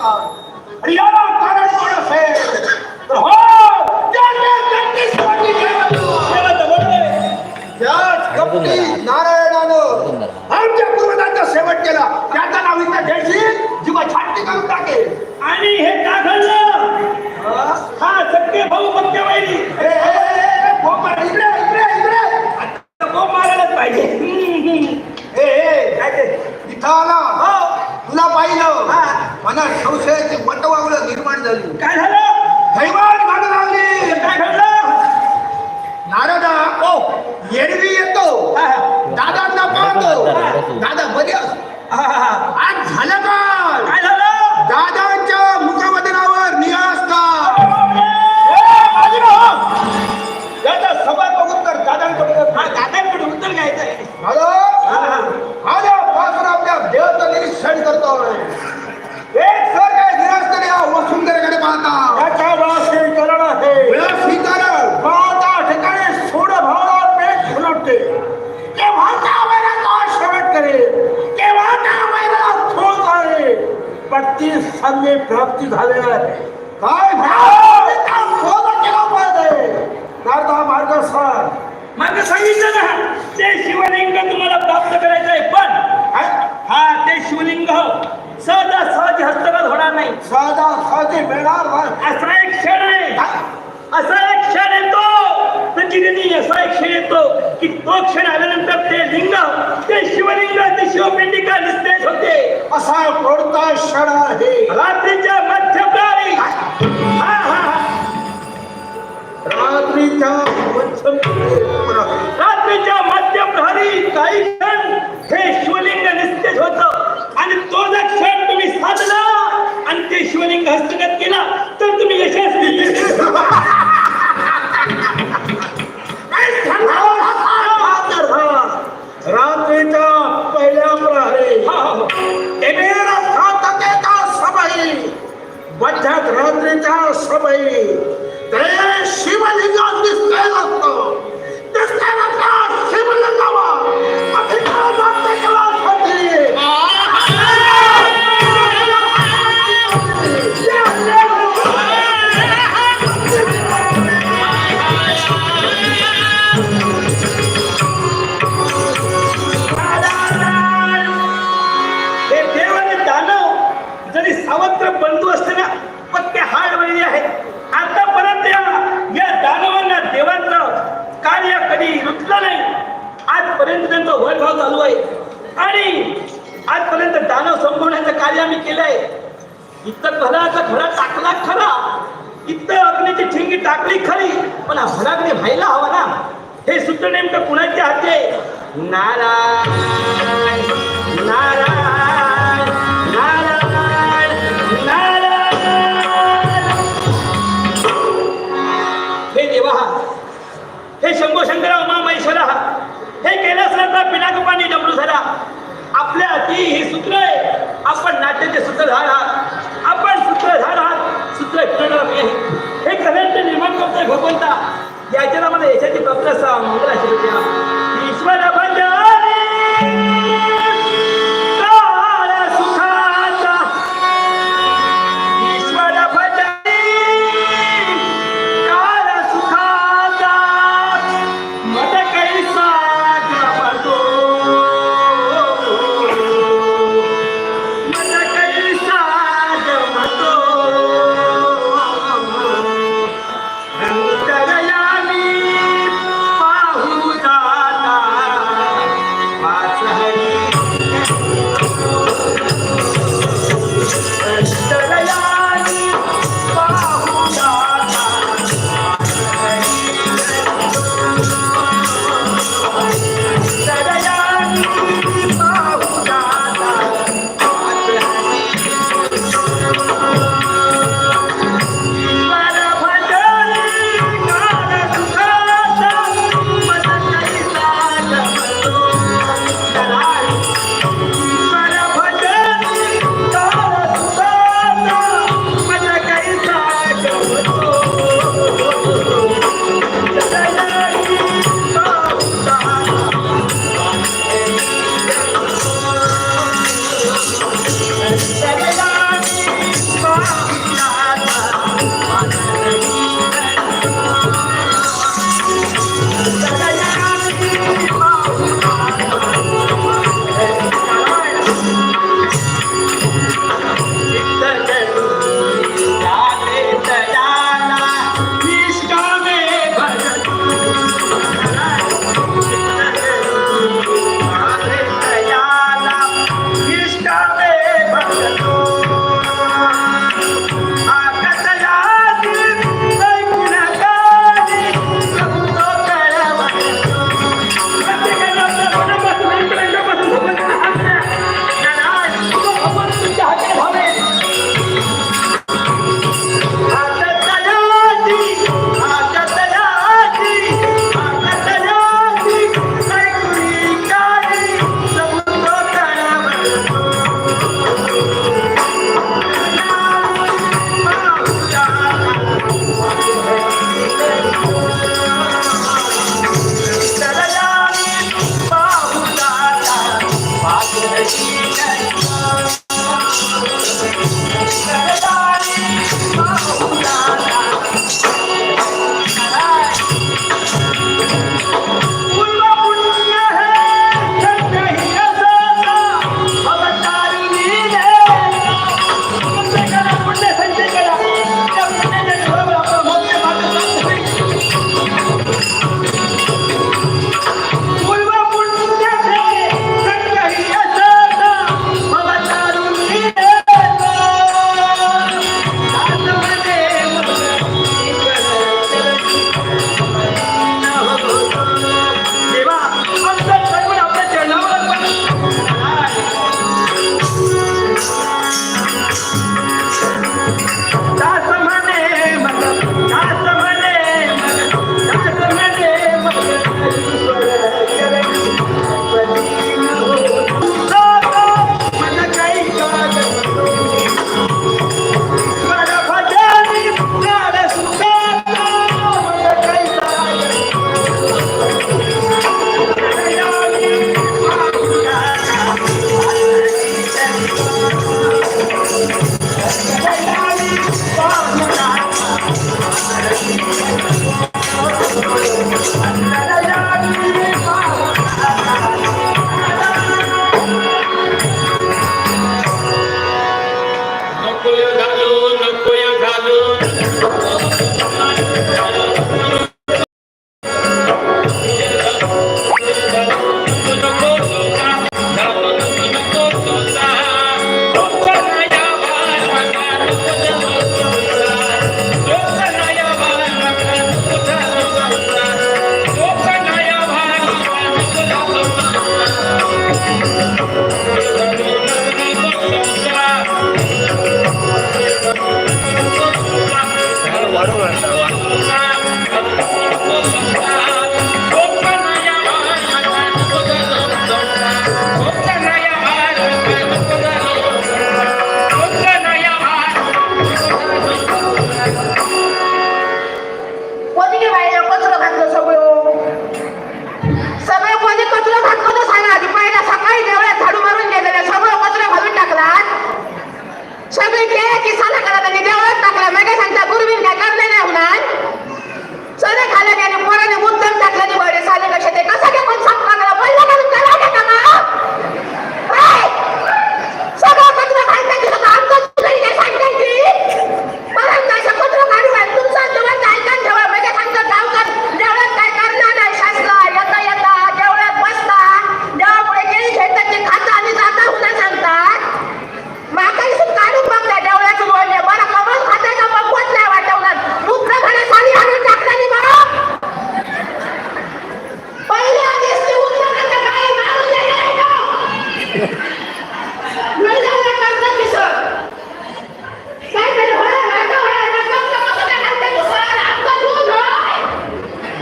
असतात आणि याला कारण कोण असेल? तर हो. त्याच कपटी पण ती संधी प्राप्ती झाली आहे. काय नारदा मार्ग सर. मार्ग सांगितलं ना. ते शिवलिंग तुम्हाला प्राप्त करायचं आहे पण हा? ते शिवलिंग सहजा सहज हस्तगत होणार नाही. साधा साधी मिळणार. असा एक क्षण आहे. असा एक क्षण येतो प्रतिनिधी असा एक क्षण येतो की तो क्षण आल्यानंतर ते लिंग ते शिवलिंग ते शिवपिंडिका निस्तेज होते. असा कोणता क्षण आहे? रात्रीच्या मध्यप्रारी. हा हा हा. रात्रीच्या रात्रीच्या मध्यप्रहरी काही क्षण हे शिवलिंग निस्तेज होत. आणि तो जर क्षण तुम्ही साधला आणि ते शिवलिंग हस्तगत केला तर तुम्ही यशस्वी. मध्यात रात्रीच्या समय ते शिवलिंग दिसलेलं असतं दिसलेलं आम्ही इथं घराचा घरा टाकला खरा. इथं अग्नीची ठिंगी टाकली खरी पण हा भराग्नी व्हायला हवा ना. हे सूत्र नेमकं कुणाच्या हाते नारायण. नारायण. नारायण. नारायण. हे देवा हे शंभो शंकरा उमा महेश्वरा हे कैलासनाथा पिनाकपाणी डमरूधरा झाला.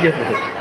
いいですね。